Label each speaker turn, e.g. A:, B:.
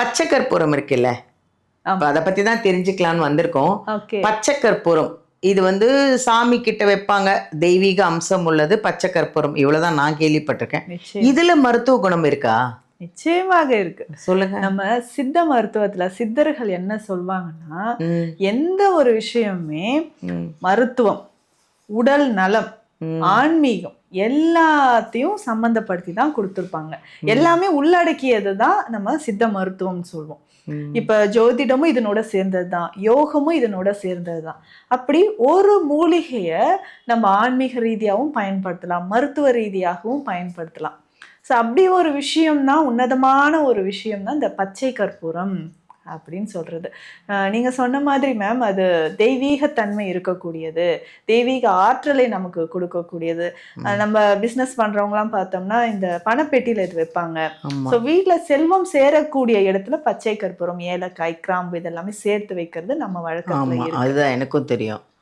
A: பச்சை கற்பூரம் இருக்குல்ல அதை பத்தி தான் தெரிஞ்சுக்கலாம்னு வந்திருக்கோம். பச்சை கற்பூரம் இது வந்து சாமி கிட்ட வைப்பாங்க. தெய்வீக அம்சம் உள்ளது பச்சை கற்பூரம் இவ்வளவுதான் நான் கேள்விப்பட்டிருக்கேன். இதுல மருத்துவ குணம் இருக்கா?
B: நிச்சயமாக இருக்கு.
A: சொல்லுங்க.
B: நம்ம சித்த மருத்துவத்துல சித்தர்கள் என்ன சொல்வாங்கன்னா எந்த ஒரு விஷயமுமே
A: ம்,
B: மருத்துவம் உடல் நலம். ஆன்மீகம் எல்லாத்தையும் சம்பந்தப்படுத்தி தான் கொடுத்துருப்பாங்க. எல்லாமே உள்ளடக்கியது தான் நம்ம சித்த மருத்துவம்னு சொல்லுவோம். இப்ப ஜோதிடமும் இதனோட சேர்ந்தது தான் யோகமும் இதனோட சேர்ந்தது தான் அப்படி ஒரு மூலிகைய நம்ம ஆன்மீக ரீதியாகவும் பயன்படுத்தலாம். மருத்துவ ரீதியாகவும் பயன்படுத்தலாம். ஸோ அப்படி ஒரு விஷயம் தான் உன்னதமான ஒரு விஷயம் தான் இந்த பச்சை கற்பூரம். அப்படின்னு சொல்றது. அஹ் நீங்க சொன்ன மாதிரி மேம் அது தெய்வீகத்தன்மை இருக்கக்கூடியது. தெய்வீக ஆற்றலை நமக்கு கொடுக்கக்கூடியது. நம்ம பிஸ்னஸ் பண்றவங்கலாம் பார்த்தோம்னா இந்த பணப்பெட்டியில இது வைப்பாங்க. ஸோ வீட்டில் செல்வம் சேரக்கூடிய இடத்துல பச்சை கற்பூரம் ஏலக்காய் கிராம்பு இதெல்லாமே சேர்த்து வைக்கிறது நம்ம இருக்கு.
A: அதுதான் எனக்கும் தெரியும்.